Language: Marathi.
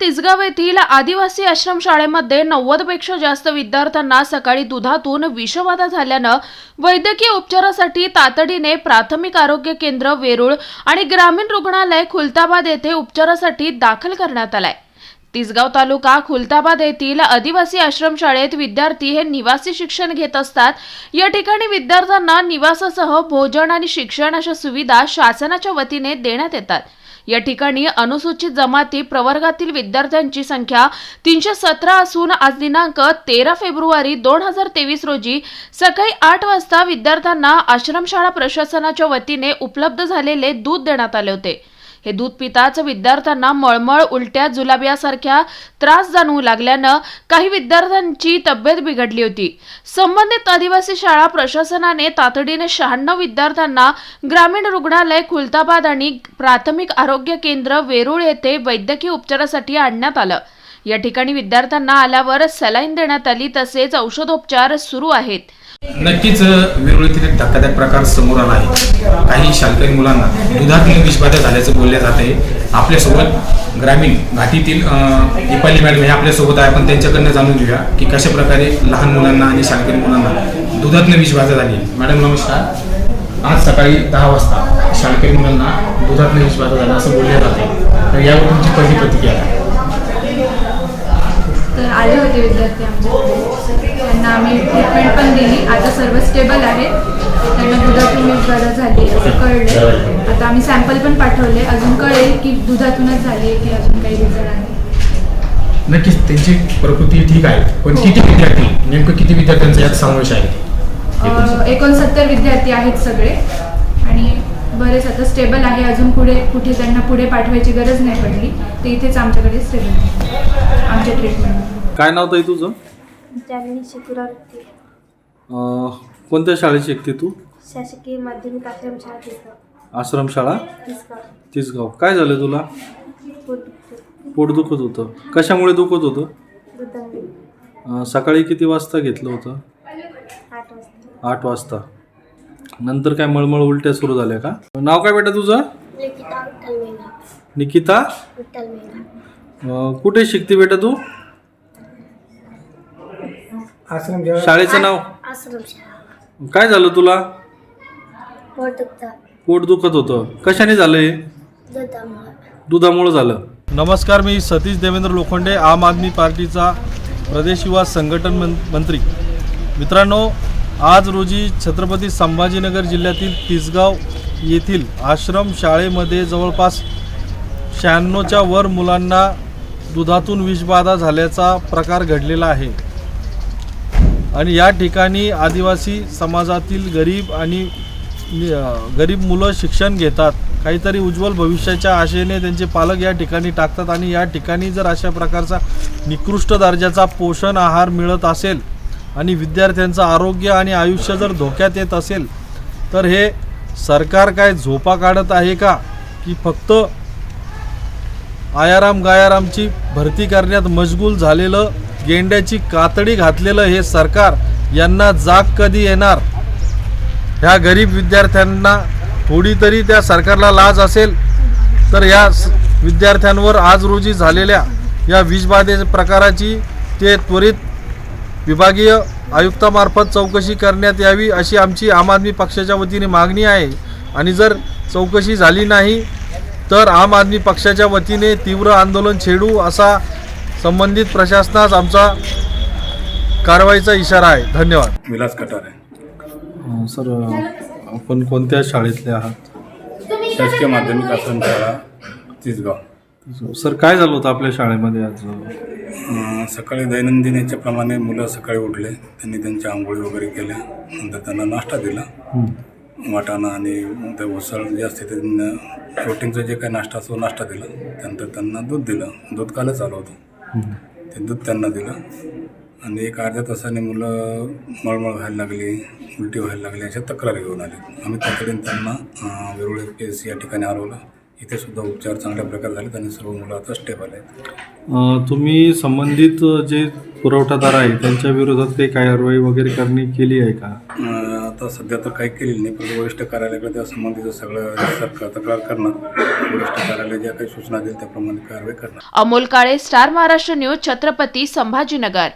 तिसगाव येथील आदिवासी आश्रमशाळेमध्ये नव्वदपेक्षा जास्त विद्यार्थ्यांना सकाळी दुधातून विषबाधा झाल्यानं वैद्यकीय उपचारासाठी तातडीने प्राथमिक आरोग्य केंद्र वेरूळ आणि ग्रामीण रुग्णालय खुलताबाद येथे उपचारासाठी दाखल करण्यात आलाय. तिसगाव तालुका खुलताबाद येथील आदिवासी आश्रमशाळेत विद्यार्थी हे निवासी शिक्षण घेत असतात. या ठिकाणी विद्यार्थ्यांना निवासासह भोजन आणि शिक्षण अशा सुविधा शासनाच्या वतीने देण्यात येतात. या ठिकाणी अनुसूचित जमाती प्रवर्गातील विद्यार्थ्यांची संख्या तीनशे सतरा असून आज दिनांक तेरा फेब्रुवारी दोन हजार तेवीस रोजी सकाळी आठ वाजता विद्यार्थ्यांना आश्रमशाळा प्रशासनाच्या वतीने उपलब्ध झालेले दूध देण्यात आले होते. हे दूध पिताच विद्यार्थ्यांना मळमळ उलट्या जुलाबियासारख्या त्रास जाणवू लागल्यानं काही विद्यार्थ्यांची तब्येत बिघडली होती. संबंधित आदिवासी शाळा प्रशासनाने तातडीने शहाण्णव विद्यार्थ्यांना ग्रामीण रुग्णालय खुलताबाद आणि प्राथमिक आरोग्य केंद्र वेरूळ येथे वैद्यकीय उपचारासाठी आणण्यात आलं. या ठिकाणी विद्यार्थ्यांना आल्यावर सलाईन देण्यात आली तसेच औषधोपचार सुरू आहेत. नक्कीच वेरुळीतील एक धक्कादायक प्रकार समोर आला आहे. काही शालकरी मुलांना दुधातील विषबाधा झाल्याचं बोलले जात आहे. आपल्यासोबत ग्रामीण घाटीतील दीपाली मॅडम हे आपल्यासोबत आहे. आपण त्यांच्याकडनं जाणून घेऊया की कशा प्रकारे लहान मुलांना आणि शालकरी मुलांना दुधातनं विषबाधा झाली मॅडम नमस्कार. आज सकाळी दहा वाजता शालकरी मुलांना दुधातनं विषबाधा झाला असं बोलले जाते तर यावर तुमची पहिली प्रतिक्रिया तर आले होते विद्यार्थी आमच्या त्यांना आम्ही ट्रीटमेंट पण दिली. आता सर्व स्टेबल आहे. त्यांना दुधातून विषबाधा झाली असं कळले आता आम्ही सॅम्पल पण पाठवले. अजून कळेल की दुधातूनच झाली की अजून काही रिझन आहे. नक्कीच त्यांची प्रकृती ठीक आहे. पण किती विद्यार्थी? नेमकं किती विद्यार्थ्यांचा यात समावेश आहे? एकोणसत्तर विद्यार्थी आहेत सगळे. आणि बरेच आता स्टेबल आहे. अजून पुढे कुठे त्यांना पुढे पाठवायची गरज नाही पडली. ते इथेच आमच्याकडे स्टेबल आहे आमच्या ट्रीटमेंट काय नाव ताई तुझं? जालनी अं, कोणत्या शाळेत शिकते तू? शासकीय माध्यमिक आश्रमशाळा तिसगाव. आश्रमशाळा तिसगाव. तिसगाव. काय झालं तुला? पोट दुखते पोट दुखत होतं. कशामुळे दुखत होतं? अं, सकाळी किती वाजता घेतलं होतं? आठ वाजता. आठ वाजता. नंतर काय मळमळ उलट्या सुरू झाल्या का? नाव काय बेटा तुझं? निकिता विठ्ठल मेघा निकिता? विठ्ठल मेघा अं, कुठे शिकते बेटा तू? शाळेचं नाव? आश्रमशाळा काय झालं तुला? पोट दुखता. पोट दुखत होतं. कशाने झालं हे? दुधामुळे. दुधामुळं झालं. नमस्कार मी सतीश देवेंद्र लोखंडे आम आदमी पार्टीचा प्रदेश युवा संघटन मं मंत्री. मित्रांनो आज रोजी छत्रपती संभाजीनगर जिल्ह्यातील तिसगाव येथील आश्रम शाळेमध्ये जवळपास शहाण्णवच्या वर मुलांना दुधातून विषबाधा झाल्याचा प्रकार घडलेला आहे. आणि या ठिकाणी आदिवासी समाजातील गरीब आणि गरीब मुलं शिक्षण घेतात. काहीतरी उज्ज्वल भविष्याच्या आशेने त्यांचे पालक या ठिकाणी टाकतात आणि या ठिकाणी जर अशा प्रकारचा निकृष्ट दर्जाचा पोषण आहार मिळत असेल आणि विद्यार्थ्यांचं आरोग्य आणि आयुष्य जर धोक्यात येत असेल तर हे सरकार काय झोपा काढत आहे का? की फक्त आयाराम गायारामची भरती करण्यात मशगूल झालेलं गेंड्याची कातडी घातलेलं हे सरकार यांना जाग कधी येणार? ह्या गरीब विद्यार्थ्यांना थोडी तरी त्या सरकारला लाज असेल तर या विद्यार्थ्यांवर आज रोजी झालेल्या या वीजबाधे प्रकाराची ते त्वरित विभागीय आयुक्तामार्फत चौकशी करण्यात यावी अशी आमची आम आदमी पक्षाच्या वतीने मागणी आहे. आणि जर चौकशी झाली नाही तर आम आदमी पक्षाच्या वतीने तीव्र आंदोलन छेडू असा संबंधित प्रशासनास आमचा कारवाईचा इशारा आहे. धन्यवाद. विलास कटारे. सर आपण कोणत्या शाळेतले आहात? शासकीय माध्यमिक आश्रमशाळा तिसगाव. सर काय झालं होतं आपल्या शाळेमध्ये आज? सकाळी दैनंदिन याच्याप्रमाणे मुलं सकाळी उठले त्यांनी त्यांच्या आंघोळी वगैरे केल्या नंतर त्यांना नाश्ता दिला. वाटाणा आणि ते उसळ जे असते त्यांना प्रोटीनचं जे काही नाश्ता असतो नाश्ता दिला. त्यानंतर त्यांना दूध दिलं. दूध कालच आलं होतं. ते दूध त्यांना दिलं. आणि एक अर्ध्या तासाने मुलं मळमळ व्हायला लागली उलटी व्हायला लागली अशा तक्रारी घेऊन आले. आम्ही तातडीने त्यांना वेरूळ पी एस या ठिकाणी हलवलं इथे सुद्धा उपचार चांगल्या प्रकारे झाले. आणि सर्व मुलं आता स्टेबल आहेत. अं, तुम्ही संबंधित जे पुरवठादार आहे त्यांच्या विरोधात काही कारवाई वगैरे करणे केली आहे का? आता सध्या तर काही केलेलं नाही पण वरिष्ठ कार्यालयाकडे त्या संबंधीचं सगळं सरकार तक्रार करणार. वरिष्ठ कार्यालय ज्या काही सूचना देईल त्याप्रमाणे कारवाई करणार. Amol Kale star Maharashtra news Chhatrapati Sambhajinagar.